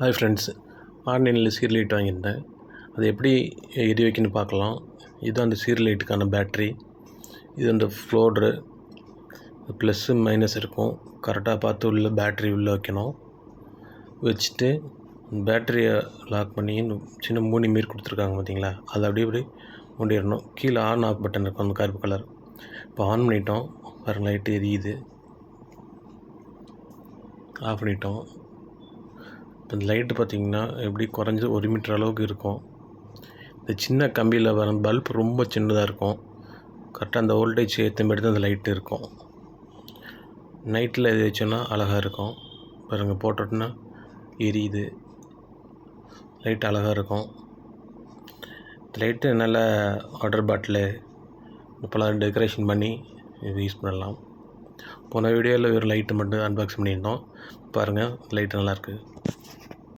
Hi friends ஆன்லைனில் சீர் light வாங்கியிருந்தேன். அது எப்படி எரி வைக்கணும்னு பார்க்கலாம். இது அந்த சீர் லைட்டுக்கான பேட்ரி இது அந்த ஃப்ளோட்ரு ப்ளஸ்ஸு மைனஸ் இருக்கும். கரெக்டாக பார்த்து உள்ள பேட்ரி உள்ளே வைக்கணும். வச்சுட்டு பேட்டரியை லாக் பண்ணி சின்ன மூணி மாரி கொடுத்துருக்காங்க பார்த்தீங்களா அதை அப்படியே அப்படியே மூடிடணும். கீழே ஆன் ஆஃப் பட்டன் இருக்கும் அந்த கருப்பு கலர் இப்போ ஆன் பண்ணிட்டோம். பாருங்க லைட்டு எரியுது. ஆஃப் பண்ணிட்டோம். இந்த லைட்டு பார்த்தீங்கன்னா எப்படி குறைஞ்சது ஒரு மீட்டர் அளவுக்கு இருக்கும். இந்த சின்ன கம்பியில் வர பல்ப் ரொம்ப சின்னதாக இருக்கும். கரெக்டாக அந்த வோல்டேஜ் ஏற்ற மாதிரி தான் அந்த லைட்டு இருக்கும். நைட்டில் இது வச்சோன்னா அழகாக இருக்கும். பாருங்கள் போட்டோன்னா எரியுது. லைட் அழகாக இருக்கும். இந்த லைட்டு நல்ல வாட்டர் பாட்டிலு இப்போலாம் டெக்கரேஷன் பண்ணி இது யூஸ் பண்ணலாம். போன வீடியோவில் வெறும் லைட்டு மட்டும் அன்பாக்ஸ் பண்ணியிருந்தோம். பாருங்கள் லைட்டு நல்லாயிருக்கு